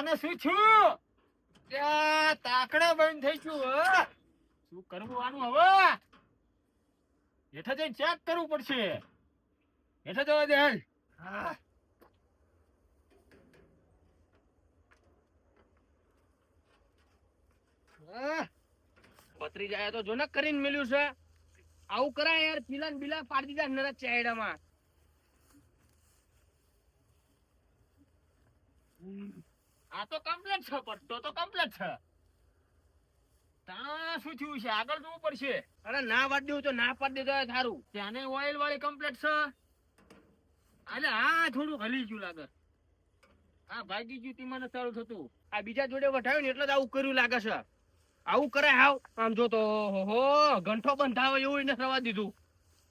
આને શું થયું? તાકડા બંધ થઈ છું શું કરવું આનું હવે? હેઠા જઈને ચેક કરવું પડશે. હેઠા જવા દે હાલ. હા. પતરી જાય તો જોનક કરીને મેલ્યું છે. આવું કરાય યાર પીલા બિલા બીલા પાડી દીધા નરા ચાયડામાં આ તો કમ્પ્લેટ છે પટ્ટો તો કમ્પ્લેટ છે. ત્યાં શું થયું છે? આગળ જવું પડશે. અરે ના વાડ્યું તો ના પાડી દીધો હોય ત્યાંને ઓઇલ વાળી કમ્પ્લેટ છે. અરે આ થોડું હલી ગયું લાગે. આ ભાગી ગયું તેમાં સારું થતું. આ બીજા જોડે વઢાવ્યું ને એટલે જ આવું કર્યું લાગે છે. આવું કરાય હાવ. આમ જો તો હો ગંઠો બંધાવે એવું એને રવા દીધું.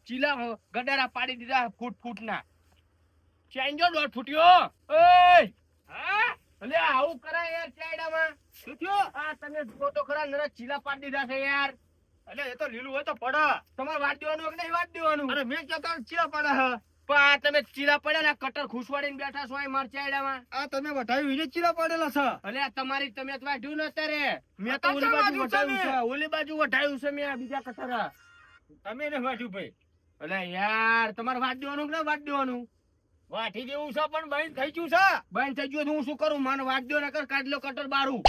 ચીલા ગડારા પાડી દીધા ફૂટ ફૂટ ના ચાઈન જો દોઢ ફૂટ્યો. હા અલે આવું કરાય યાર ચાયડામાં શું થયું? આ તમે ખરા નરા ચીલા પાડી દીધા છે યાર. અલે એ તો લીલું હોય તો પડે. તમારે વાટ દેવાનું કે નહીં દેવાનું? અરે મેં ક્યાં તાર ચીલા પડે હે પણ આ તમે ચીલા પડ્યા ને કટર ખુશવાડીને બેઠા છો અહીં માર ચાયડામાં આ તમે વટાવી વિને ચીલા પડેલા છે. અલે તમારી તમે તો વાઢ્યું ન અત્યારે. મેં તો ઓલી બાજુ વટાવ્યું છે. ઓલી બાજુ વટાવ્યું છે મેં આ બીજા કટર. તમે ને વાઢ્યું ભાઈ. અલે યાર તમારે વાટ દેવાનું કે ના વાટ દેવાનું? વાટી જેવું છે પણ બંધ થઈ ગયું છે. બંધ થઈ ગયું હું શું કરું? મને વાગ્યો નકર કાઢ લો કટર બારું.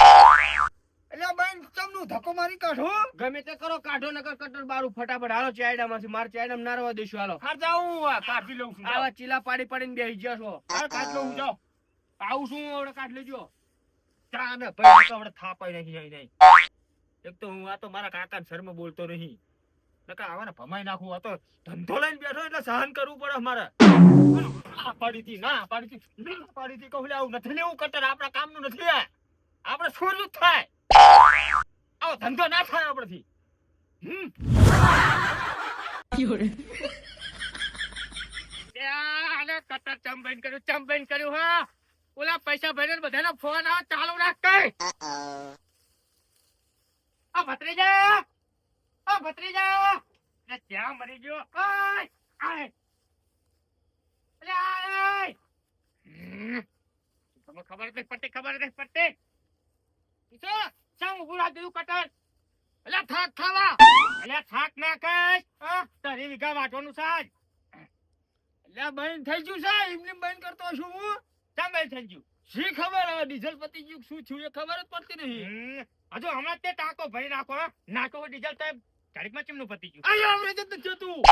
એટલે બંધ ચમનું ધક્કો મારી કાઢો. ગમે તે કરો કાઢો નકર કટર બારું. ફટાફટ હાલો ચાયડામાંથી. માર ચાયડામાં ના રહેવા દેશું હાલો. હા જાઉં કાઢી લઉં છું આવા ચીલા પાડી પાડીને બેસી છો. હાર કાઢ લઉં જાઓ. આવું શું હવે કાઢ લેજો. ચા ને ભાઈ તો આપણે થાપાઈ નાખી જાય નહીં. એક તો હું આ તો મારા કાકા શર્મ બોલતો નહીં. નકા આવાને ભમાઈ નાખું. આ તો ધંધો લઈને બેઠો એટલે સહન કરવું પડે અમારે. ના પાડી હતી ના પાડી હતી. ના પાડી હતી કહું આવું નથી લેવું કટર આપણા કામનું નથી આપણે છોડવું જ થાય. આવો ધંધો ના થાય આપણથી. હમ. કટર ચમ કર્યું ચમ કર્યું હા. ઓલા પૈસા ભરીને બધાનો ફોન આવે ચાલુ રાખ કઈ. આ ભત્રીજા. આ ભત્રીજા! એ ત્યાં મરી ગયો? ઓય આય! અલે આય તમને ખબર નથી પડતી ખબર નથી પડતી? ઈસો સામ ઉભું રાખ દીધું કટર? અલે થાક ખાવા! અલે થાક ના કઈ તારી વીઘા વાટવાનું સાજ એટલે બંધ થઈ ગયું છે એમને બંધ કરતો છું હું. બંધ થઈ ગયું? શી ખબર હવે ડીઝલ પતી ગયું શું થયું એ ખબર જ પડતી નહીં. હજુ હમણાં તે ટાંકો ભરી નાખો નાખો ડીઝલ તો ઘડીકમાં ચેમનું પતી ગયું? અહીંયા હમણાં જ નથી જતું.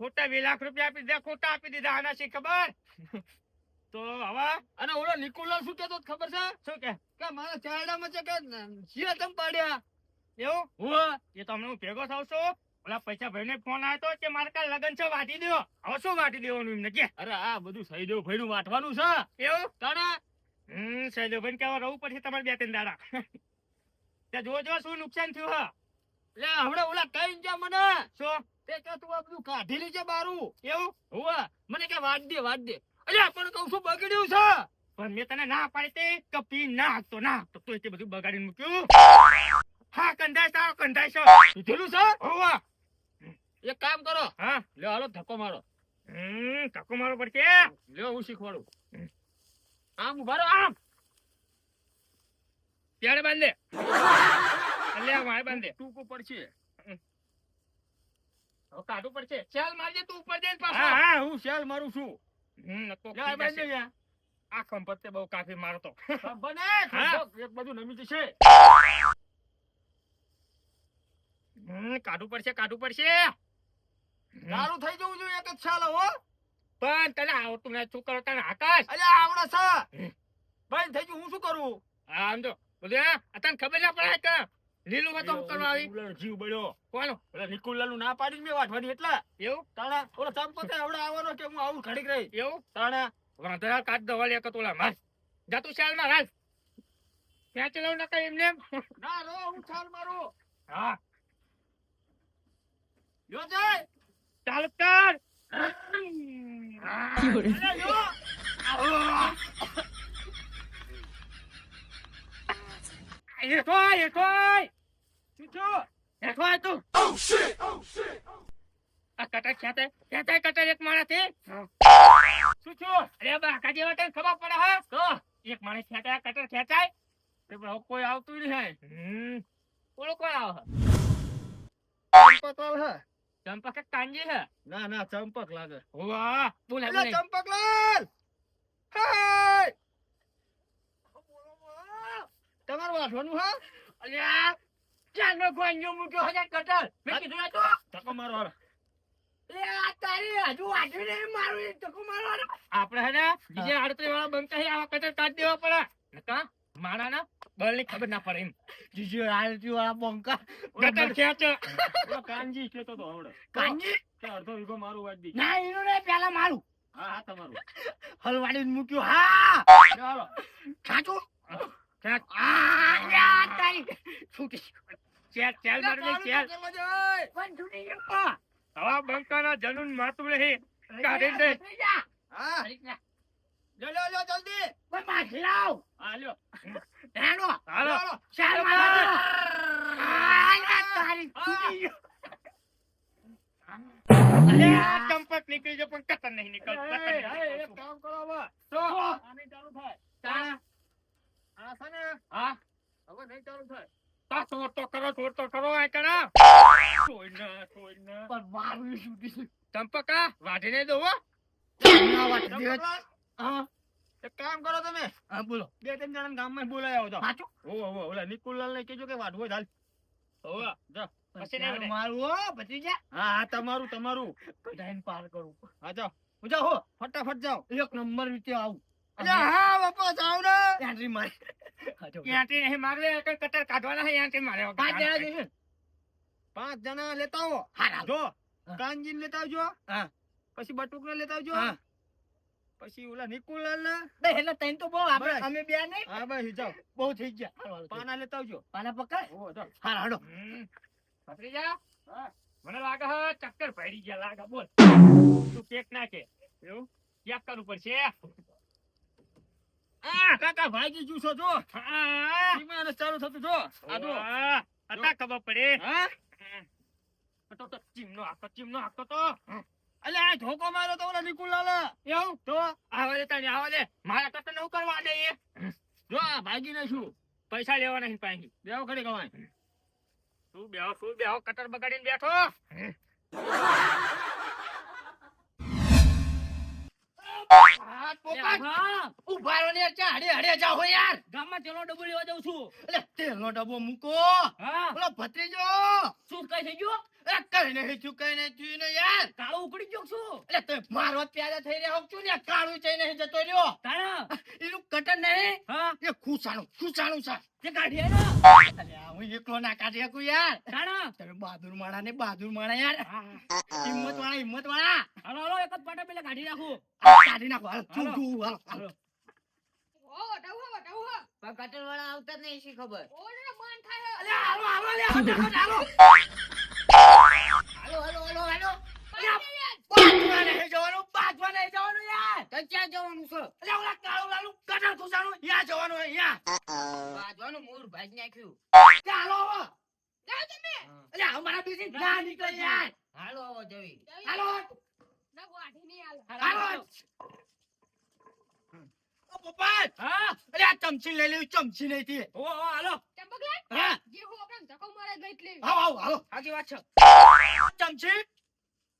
ખોટા બે લાખ રૂપિયા આપી દીધા ખોટા આપી દીધા આના છે ખબર? તો હવે? અને ઓલો નિકોલર શું કેતો ખબર છે? શું કે? કે મારા ચાયડામાં છે કે શિયા તમ પાડ્યા. એવું? હું? એ તો હમણાં હું ભેગો થાવ છું. ઓલા પૈસા ભરીને ફોન આવ્યો કે મારે કાલ લગન છે વાટી દો હવે શું વાટી દેવાનું એમને? કે? અરે આ બધું સહી દેવું ભર્યું વાટવાનું છે. એવું? તાણે? હમ સહેલો ભાઈ કેવા રહું પડશે તમારે બે ત્રણ દાડા. ત્યાં જોજો શું નુકસાન થયું હા. લે હમણાં ઓલા કઈ જા મને. શું? તે કે તું આ બધું કાઢી લીજે બારું. એવું? હોવે મને કે વાટ દે વાટ દે. અલ્યા પણ કહું છું બગડ્યું છે. પણ મેં તને ના પાડી તે કે પી ના હાંકતો ના હાંકતો. તોય તે બધું બગાડીને મૂક્યું? હા કંધાય તારો કંધાય છો. કીધેલું છે? હોવા એક કામ કરો. હા? લે હાલો ધક્કો મારો. હમ ધક્કો મારો પડશે. લે હું શીખવાડું. આમ ઉભારો આમ. ત્યારે બાંધે. ટૂંકું પડશે હવે કાઢવું પડશે. ચાલ મારજે તું ઉપર જઈને પાછો. હા હું શેલ મારું છું. હમ આ જા. આ ખંપતે બહુ કાફી મારતો. બને એક બધું નમી જશે. હમ કાઢવું પડશે કાઢવું પડશે. હમ. થઈ જવું જોઈએ એક જ છાલ હો. પણ તને આવતું શું કરો તને આકાશ? અલ્યા આવડે છે. હમ. થઈ ગયું હું શું કરું? આમ જો. બોલ્યા તને ખબર ના પડે કે લીલું વાતો કરવા આવી? જીવ બળ્યો. કોનો? એટલે ઓલા નિકુલલાલનું ના પાડી મેં વાટવાની એટલે. એવું? તાણા ઓલો ચંપતે આવડે આવવાનો કે હું આવું ઘડીક રહી? એવું? તાણા. વાંધરા કાટ દવાળી એક તોલા માર જા તું શાલમાં રાખ ત્યાં ચલાવ ના કઈ એમને ના રો હું છાલ મારું હા. યો જય! ચાલુ કર અરે યો હેઠો આય, હેઠો આય. તું. આ કટર ખેંચે ખેંચાય કટર એક માણસથી શું થયું? અરે બાકા જેવા તને ખબર પડે હા? તો એક માણસ ખેંચાય કટર ખેંચાય તે પણ કોઈ આવતું નહીં હમ. ઓલો કોણ આવે ચંપકલાલ હે ચંપા કે કાંજી હે ના ના ચંપક લાગે. વાહ બોલે અલા, બોલે ચંપકલાલ હાય! તમારું વાઢવાનું હા? અલ્યા ચાનો ગોંજો મૂક્યો હજાર કટર. મેં કીધું ને તો ધક્કો મારો હાલો. લે આ તારી હજુ વાંચી નહીં મારું ટકો મારવાનો આપણે હે ને બીજે આડત્રી વાળા બંકા હે આવા કટર કાઢ દેવા પડે. નકા માણા ના બળની ખબર ના પડે એમ. બીજે આડત્રી વાળા બંકા કટર ખેંચે. કાનજી કહેતો તો હવડે. કાંજી કે અડધો વીઘો મારું દી. ના એનું ને પેલા મારું. હા હા તમારું. હલવાડી મૂક્યું. હા! ચાલો ખેંચ આ તારી. છૂટી ચેલ ચેલ માર દે ચેલ હવા બંકાના જનુન માતું નહીં કાઢી દે. હા. જલ્દી. પણ માછલી લાવ. હા હેડો હાલો. ચાલ મારો આ તારી છૂટી ગયો આ ચંપક નીકળી જો પણ કતર નહીં નીકળતો એ, કતર એ, નહીં એક કામ કરો હવે. તો આ નહીં ચાલુ થાય. તારા આ છે ને, હા હવે નહીં ચાલુ થાય. તા છોડ તો કરો છોડ તો કરો આ કણા છોડ ના છોડ ના પણ મારું છૂટી ચંપકા વાઢીને દો હો ના વાઢી દે હા. એક કામ કરો તમે. હા બોલો. બે ત્રણ જણાને ગામમાં બોલાવી આવો તો. સાચું ઓવો, ઓવો, ઓલા નિકુલલાલ ને કહેજો કે વાઢવો જ હાલ. ઓવો, પછી ને મારું હો ભત્રીજા હા હા તમારું તમારું. કઢાઈને પાર કરું. હા જાઓ. જાઓ હો. ફટાફટ જાઓ. એક નંબર રીતે આવું. હા બાપા જાઓ ને. ત્યાંથી મારે. ત્યાંથી નહીં મારે કટર કાઢવાના છે ત્યાંથી મારે. પાંચ જણા પાંચ જણા લેતા આવો. જો કાનજીને લેતા આવજો. હા. પછી બટુકને લેતા આવજો. હા. પછી ઓલા નિકુલલાલ ને એટલે ત્રણ તો બહુ આપણે અમે બે નહીં. હા ભાઈ જાઓ. બહુ થઈ ગયા. પાના લેતા આવજો. પાના પકડ. હા હાડો પકડી જા. મને લાગે હે ચક્કર પડી ગયા લાગે. બોલ. તું કેક નાખે. એવું? કેક કરવું પડશે? આ કાકા ભાગી ગયું છો જો. હા. વિમાન ચાલુ થતું જો. આ જો. આ ખબર પડે. હા? તો તો ચીમનો આખો ચીમનો આખો તો. અલ્યા આ ધોકો મારો તો ઓલા નિકુલલાલ એવું? તો આવા દે તને આવા દે મારા કરતા નવું કરવા દે એ. જો આ ભાગીને શું? પૈસા લેવાના છે પાછી. બેવ ખડી કમાય તું બેહો શું બેહો? કટર બગાડીને બેઠો. ઊભા ને ચા હડે હડે જાઓ યાર. ગામમાં તેલનો ડબ્બો લેવા જાઉં છું. એટલે તેલનો ડબ્બો મૂકો. હા. ભત્રીજો. શું કઈ થઈ ગયું? એ કઈ નહીં થયું કઈ નહીં થયું ને યાર. કાળો ઉકળી ગયો છું? એટલે તે મારો પ્યાદા થઈ રહ્યા છું ને કાળું થઈ નહીં જતો રહ્યો. તારા? એનું કટર નહીં? હા. એ ખુશાણું ખુશાણું છે. તે કાઢી આનો હું એકલો ના કાઢી શકું યાર. તારા? તમે બહાદુર માણા ને બહાદુર માણા યાર. હા. હિંમત વાળા હિંમત વાળા હાલો હાલો એક જ પાટા પેલા કાઢી નાખું. કાઢી નાખો હાલ તું હાલો. તું હાલ. હાલ. કટર વાળા આવતા જ નહીં શી ખબર? અલ્યા હાલો હાલો હાલો હાલો. હાલો હાલો હાલો હાલો બાજવા નહીં જવાનું બાજવા નહીં જવાનું યાર તો ક્યાં જવાનું છે અલ્યા ઓલા કાળું લાલું કટર ખુશાણું યા જવાનું અહીંયા બાજવાનું મૂળ ભાજી નાખ્યું હાલો હવે. અલ્યા અમારા બીજી ના નીકળે યાર હાલો આવો જવી હાલો હાલો ઓ પપ્પા હા? અલ્યા આ ચમચી લઈ લેવી ચમચી નહીં થી ઓ ઓ હાલો. હા. આવો આવો હાલો સાચી વાત છે. ચમચી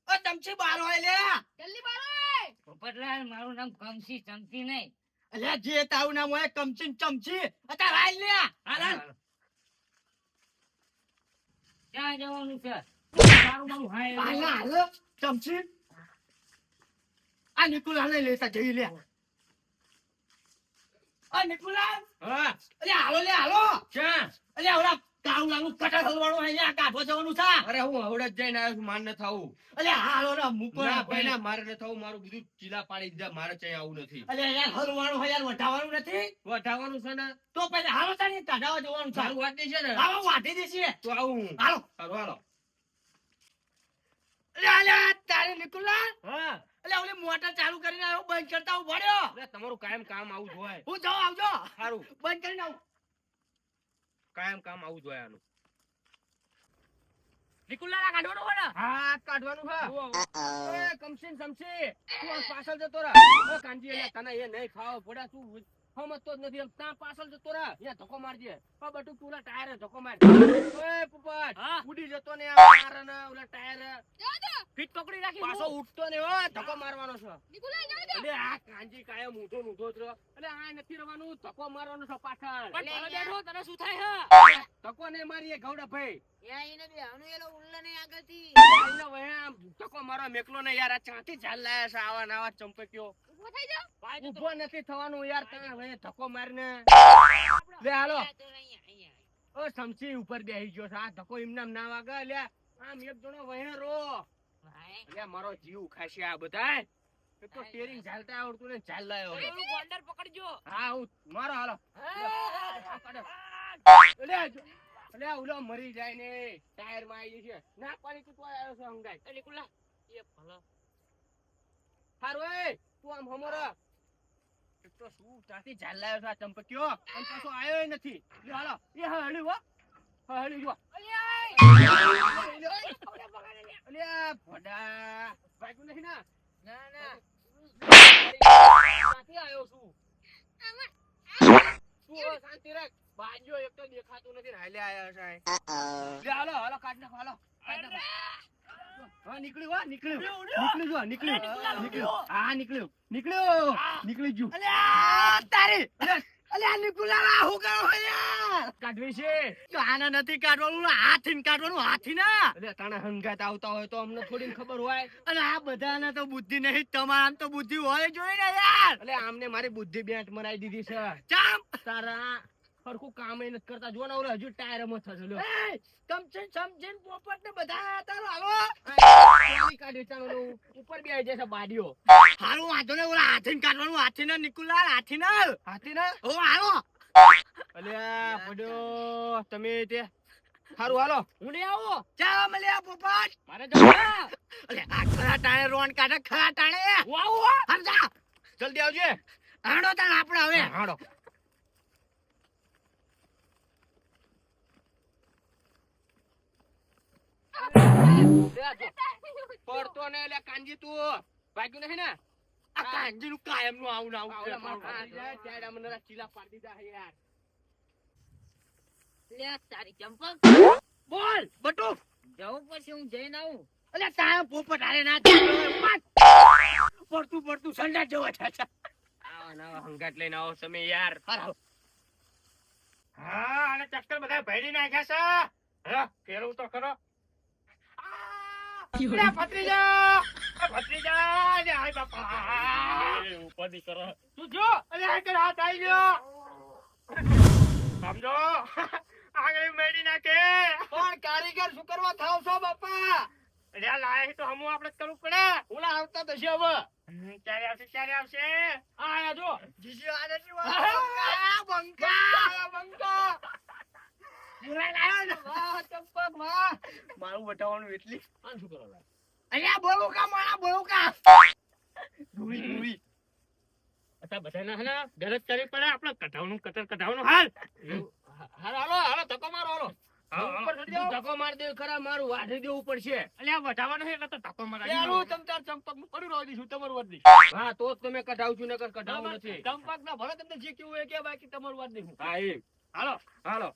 ઓ ચમચી બાર હોય લે. પોપટલાલ મારું નામ કમસી ચમચી નહીં. અલ્યા જે તારું નામ હોય કમચી ને ચમચી. અત્યારે હાલ લે. હાલ. હાલ. ક્યાં જવાનું છે? મારું મારું હા એ હાલ હાલ. ચમચી. આ નિકુલા લઈ લેતા જઈ લે. હા. અલ્યા હાલો લે હાલો. અલ્યા ઓલા કાળું કટર હલવાનું અહીંયા કાઢો જવાનું છે. અરે હું હવડે જઈને આવ્યો છું માર ન થાવું. અરે હાલો ના મૂકો ના ભાઈ ના મારે ન થવું મારું બધું ચીલા પાડી દીધા મારે ચાઈ આવું નથી. અરે યાર હલવાનું હોય યાર વટાવાનું નથી? વઢાવાનું છે ને? તો પહેલા હાલો તારી કાઢવા જવાનું છે. તારું વાત છે ને? હાલો વાટી દેશે. તો આવું. હાલો. હાલો હાલો. અરે અલ્યા તારે નિકુલા હા. અલ્યા ઓલી મોટર ચાલુ કરીને આવ્યો બંધ કરતા હું ભર્યો અરે તમારું કાયમ કામ આવું જ હોય. હું જાઉં આવજો. સારું. બંધ કરીને આવું. કાયમ કામ આવું જ આનું. કાઢવાનો હોય ને? હા કાઢવાનું હા. કમસીન સમસી તું પાછળ જતો રહે. કાંજી એટલે તને એ નહીં ખાવ પડ્યા તું સમજતો જ નથી. એમ ત્યાં પાછળ જતો રહે. અહીંયા ધક્કો મારજે. પણ બટુ તું ઓલા ટાયરે ધક્કો માર. ઓય પોપટ ઉડી જતો ને આ ટાયર ને ઓલા ટાયર. ફીટ પકડી રાખી પાછો ઉઠતો ને હો ધક્કો મારવાનો છે. એટલે આ કાંજી કાયમ ને ઊંધો જ એટલે આ નથી રહેવાનું. ધક્કો મારવાનો છે પાછળ. પણ બેઠો તને શું થાય હે? ધક્કો ને મારી ગૌડા ભાઈ. આગળથી. એનો વહે આમ ધક્કો મારવા મેકલો ને યાર. આ ચાંથી ઝાલ લાયા છે આવા નાવા ચંપકીઓ ઊભો નથી થવાનું યાર તમે વહે ધક્કો મારીને. લે હાલો. ઓ સમસી ઉપર બેહી ગયો છે. આ ધક્કો એમનામ ના વાગે. લે આમ એક જણો વહે રો લે મારો જીવ ખાશે આ બધા તો સ્ટીયરિંગ ઝાલતા આવડતું ને ઝાલ લાયો. બોન્ડર પકડજો. હા હું મારો હાલો. લે જો- લે ઓલો મરી જાય ને. ટાયરમાં આવી છે ના પાણી તું આવ્યો છે હંગાઈ એ ભલો. હારું એ. તું આમ હમરો તો શું ત્યાંથી ઝાલ લાયો છે આ ચંપકીઓ? અને પાછો આવ્યો નથી. લે હાલો. એ હળી હો. હળી જો અલ્યા ભડા. ભાગ્યું નથી ના? ના ના. ક્યાંથી આવ્યો છું? તું શાંતિ રાખ. બાજુ એક તો દેખાતું નથી હાલે સાહેબ છે. હાલો હાલો કાઢ નાખો હાલો. કાઢ નાખો. હા નીકળ્યું હા નીકળ્યું. નીકળ્યું જો નીકળ્યું. નીકળ્યું હા નીકળ્યું. નીકળ્યું. નીકળી ગયું. અલ્યા તારી. અલ્યા. નિકુલા હું કરો યાર કાઢવી છે. જો આને નથી કાઢવાનું હાથીને કાઢવાનું હાથી ના અરે તાણે હંગાત આવતા હોય તો અમને થોડી ખબર હોય. અને આ બધાને તો બુદ્ધિ નહીં તમારા તો બુદ્ધિ હોય જોઈ ને યાર. એટલે આમને મારી બુદ્ધિ બેટ મરાઈ દીધી છે. ચામ. તારા સરખું કામ એ નથી કરતા. જો ને ઓલો હજુ ટાયરમાં થશે. લ્યો. સમજીને સમજીને પોપટ ને બધા તારો હાલો. પાણી કાઢ્યું ચાલો ઉપર બે જશે બાડીઓ. હારું વાંધો ને ઓલા હાથીને કાઢવાનું. હાથી નિકુલાલ હાથી ને ઓ હાલો. અલ્યા પડ્યો. તમે તે સારું હાલો. હું નહીં આવો. ચા મળ્યા પોપટ. મારે જવું અલે આ ખરા ટાણે રોણ કાઢે ખરા ટાણે. વાવ સમજા જલ્દી આવજે. હાડો તાણ આપણે હવે. હાડો. પડતો ને એટલે કાંજી તું ભાગ્યું નહીં ને? આ કાંજીનું કાયમનું આવું ને આવું આવડા છે. મારા કાંજી જાય, ત્યારે મને ચીલા પાડી દીધા યાર. લે તારી ચંપક બોલ બટુ. જવું પછી હું જઈને આવું. અલે તારા પોપટ હારે ના પડતું પડતું સંડા જેવો છે. આવા નવા હંગાટ લઈને આવો તમે યાર. હા અને ચક્કર બધા ભેડી નાખ્યા છે. હા ફેરવું તો ખરો. ભત્રીજા! ભત્રીજા! અરે હાય બાપા! ઉપાધિ કરો. તું જો, અરે હાય કર હાથ આવી ગયો. સમજો? આગળ મેળી નાખે. પણ કારીગર શું કરવા થાવ છો બાપા. અરે લાય તો હમું આપણે જ કરવું પડે. ઓલા આવતા છે હવે. ક્યારે આવશે ક્યારે આવશે? આ જો. જીજી આ બંકા બંકા. લાયો ને. વાહ ચંપક વાહ. મારું બતાવવાનું એટલી આ શું કરવા? અલ્યા બોલું કા મારા બોલું કા? ગુરી ગુરી અતા બધાના હના ગરજ કરવી પડે આપણે કઢાવનું કટર કઢાવનું હાલ. હાલ હાલો હાલો ધક્કો મારો હાલો. હાલો, હાલો. ઉપર ચડી જાઓ. ધક્કો મારી દે ખરા મારું વાઢી દેવું પડશે. અલ્યા વધારવાનું છે એટલે તો ધક્કો મારા તમ ચંપકનું પડ્યું રહી છું તમારું વાદ હા તો જ તમે કઢાવ છું નકર કઢાવું નથી. ચંપક ના ભલે તમને જે કેવું હોય કે બાકી તમારું વાત નહીં હા હાલો. હાલો.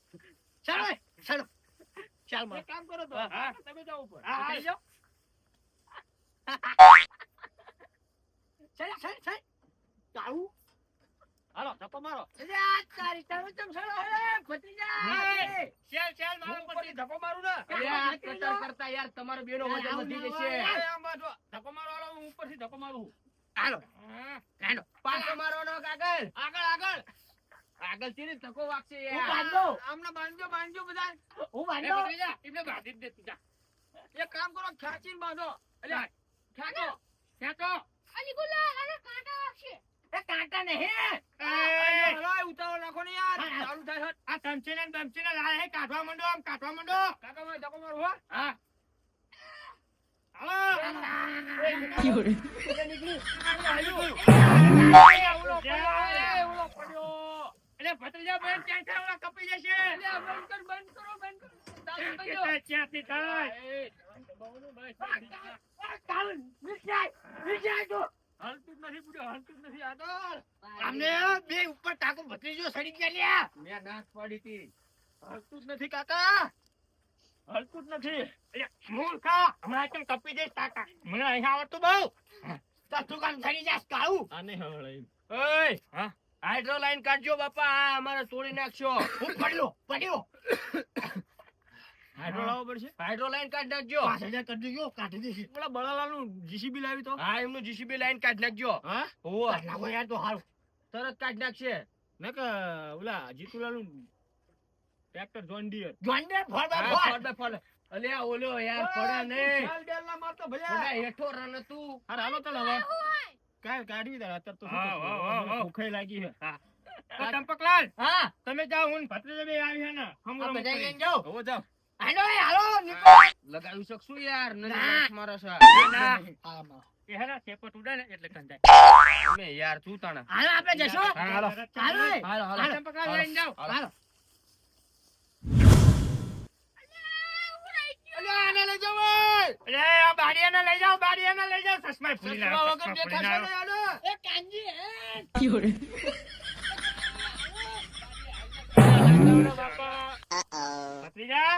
ચાલો ચાલો. ચાલ એક કામ કરો તો તમે જાઓ ઉપર. હા. જાઓ. ચાલ ચાલ ચાલ. ચાવું હાલો ધક્કો મારો. આ તારી તારું ચમ સળો હે ભત્રીજા ચાલ ચાલ મારો પછી ધપ્પો મારું ને. અરે આ પ્રચાર કરતા યાર તમારો બેનો મજા વધી જશે. ધક્કો મારો હાલો હું ઉપરથી ધપ્પો મારું. હાલો. હા. કાંડો. પાછો મારવાનો નો કાગળ. આગળ આગળ. આગળથી ધક્કો વાગશે હું યાર બાંધો આમને બાંધજો બાંધજો બધા હું બાંધો એમને બાંધી જ દે તું એક કામ કરો ખેંચીને બાંધો એટલે ખેંચો ખેંચો એ કાંટા ને હે એ, હલો નાખો ને યાર. ચાલુ થાય આ તમચીને ને બમચીને લાયા હે, કાઢવા માંડો આમ કાઢવા મંડો કાકા ભાઈ ધક્કો મારો હો હા. એટલે ભત્રીજા બેન ક્યાં છે? ઓલા કપી જશે. બંધ કર બંધ કરો બંધ કરો. ચાલુ થઈ ગયો. કેટલા થાય? એ, બહુનું બસ. કાલ વિચાર વિચાર તો હાલતું નથી બુડો હાલતું નથી આગળ અમને બે ઉપર ટાકો ભત્રીજો સડી ગયા લ્યા. મેં નાશ પાડી હતી. હાલતું જ નથી કાકા. હાલતું જ નથી. એટલે મૂર્ખા હમણાં કેમ કપી દઈશ કાકા? મને અહીંયા આવડતું બહુ. તો તું કામ સડી જાશ કાઉ આને હળે ઓય. હા? હાઇડ્રો લાઈન કાઢજો બાપા આ અમારે તોડી નાખશો. હું પડ્યો પડ્યો. હાઇડ્રો લાવવો પડશે? હાઇડ્રો લાઈન કાઢ નાખજો. પાંચ હજાર કરી દેજો કાઢી દેશે પેલા બળાલાલનું જીસીબી લાવી તો. હા એમનું જીસીબી લાઈન કાઢ નાખજો. હા? ઓ લાવો યાર તો હારું. તરત કાઢ નાખશે. ને કે ઓલા જીતુલાલનું tractor John Deere John Deere four by four. By four. ફોડ. અલ્યા ઓલો યાર પડે નહીં ચાલ બેલ ના મારતો ભૈયા. હેઠો રન હતું. હાર હાલો ચાલ હવે. કાલ કાઢવી દે અત્યારે તો હા? હા, હા, હા. ભૂખાઈ લાગી છે. તો ચંપકલાલ હા. તમે જાઓ હું ભત્રીજો બે આવી હે ને બધા લઈને જાઓ. હવે જાઓ. હાલો એ હાલો. લગાવી શકશું યાર નદી ના. મારો સા ના. માં એ હે ને ચેપટ ઉડે ને એટલે તમે યાર તું તાણા? હાલો આપણે જશો. હાલો. હાલો હાલો લઈને જાઓ. હાલો. આને લઈ જાઓ ઓય. આ બારીયાને લઈ જાઓ બારીયાને લઈ જાઓ. ચશ્મા ફૂલી ચશ્મા વગર ચશ્મા દેખાશે ફૂલી નહીં, એ કાનજી, એ. બાપા. ભત્રીજા,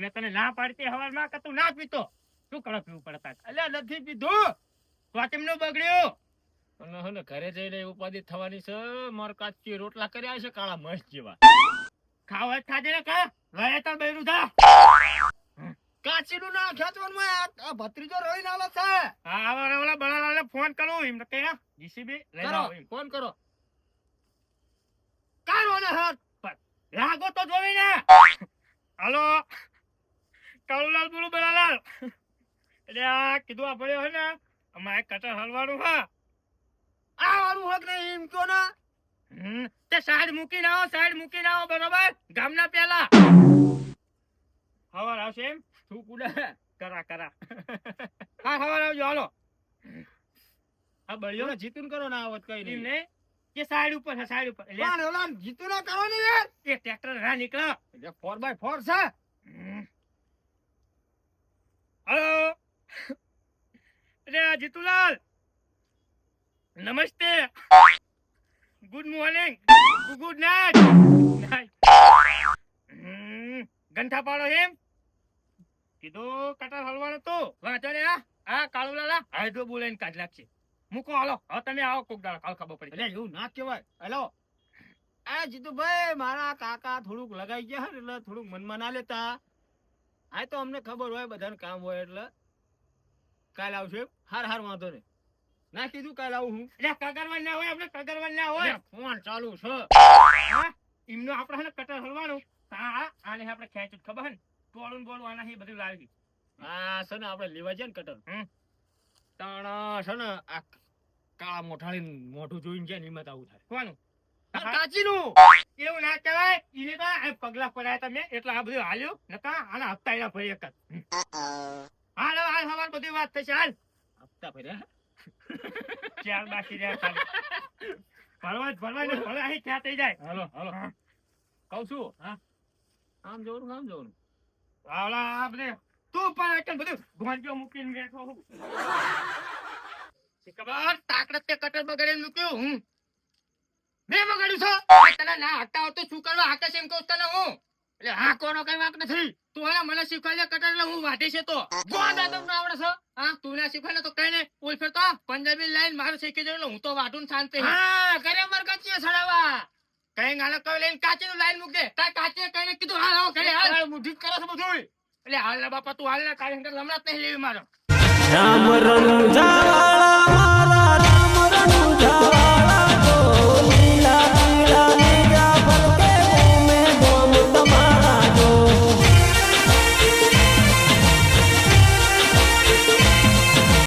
મેં તને ના પાડતી હવારમાં કે તું ના પીતો? શું કરો પીવું પડે તારે? અલ્યા નથી પીધું. કેમનું બગડ્યું. અને હે ઘરે જઈને ઉપાધિ થવાની છે માર કાચી રોટલા કર્યા છે કાળા મસ્ત જેવા. ખાવા જ ખાજે ને કા? રહે તો બેરું થા. કાચીનું ના ખેંચવાનું હોય. આ- ભત્રીજો રોઈ નાલો છે. હા હવે ઓલા બળાલાલને ફોન કરું એમ કે જીસીબી લઈ આવો ફોન કરો. કારો ને હાથ પર. લાગો તો જોવી ને. હાલો. કાળુલાલ બોલું બળાલાલ. એટલે આ કીધું આપણે હોય ને અમારે કટર હલવાનું હા. આ વાળું હક ને એમ કયો ના. તે સાઈડ મૂકીને આવો સાઈડ મૂકીને આવો બરોબર? ગામના પેલા હવાર આવશે એમ? તું કુડે કરા કરા. હા હવાર આવજો હાલો. હા બળ્યો? જીતુન કરો ના આવત કઈ નહીં. નહીં કે સાઈડ ઉપર છે સાઈડ ઉપર. પણ ઓલા જીતુ ના કરો ને યાર એ ટ્રેક્ટર ના નીકળો. ફોર બાય છે? હલો. અરે જીતુલાલ. નમસ્તે. ગુડ મોર્નિંગ ગુડ નાઇટ ગંઠા પાડો એમ? કીધું કટર હલવાનું તો? વાંચો ને આ આ કાળુ લાલા હાઈડ્રો બોલાઈને કાઢ નાખશે મૂકો હાલો. હવે તમે આવો કોક દાડો કાલ ખબર પડી. એટલે એવું ના કહેવાય. હેલો. આ જીતુભાઈ મારા કાકા થોડુંક લગાઈ ગયા એટલે થોડુંક મનમાં ના લેતા. આ તો અમને ખબર હોય બધાને કામ હોય એટલે. કાલ આવશે હાર હાર વાંધો નહીં. ના કીધું કાલ આવું હું. એટલે કગરવાન ના હોય આપણે કગરવાન ના હોય. ફોન ચાલુ છે. એમનો આપણે કટર હલવાનું હા આને આપણે ખેંચ્યું ખબર હે ને. ટોળું ને આના હી બધું લાવી આ છે ને આપણે લેવા છે ને કટર તણ છે ને આ કાળા મોઠાળી મોઢું જોઈને છે ને હિંમત આવું થાય. કોનું? કાચીનું. એવું ના કહેવાય. એને તો આ પગલા પડાયા તમે. એટલે આ બધું હાલ્યું. નતા આના હપ્તા એના ભરી એક હાલ હાલ હવાર બધી વાત થશે. હાલ. હપ્તા ભર્યા? ચાર બાકી રહ્યા ખાલી ભરવા ભરવા ને ભલે અહીં ક્યાં થઈ જાય. હાલો હાલો. કહું છું. હા. આમ જોવાનું આમ જોવાનું. હાલા હું. હું? કોનો કઈ વાંક નથી. તું હવે મને શીખવાડે કટર એટલે હું વાટી છે તો. આદમ આવડે છે? હા, તું ના શીખવાડે તો કઈ નહીં. ફેર તો પંજાબી લાઈન મારું શીખી એટલે હું તો વાટું શાંતિ. હા કરે મર કાચી સડાવા કઈ ગાળો કઈ લઈને કાચે નું લાઈન મૂક દે કાચે કઈને કીધું હાલ આવો કરે હાલ મુઢી કરે છે બધું એટલે હાલ બાપા તું હાલ ના હમણાં નહીં લેવી મારો રામ રણુજા મારા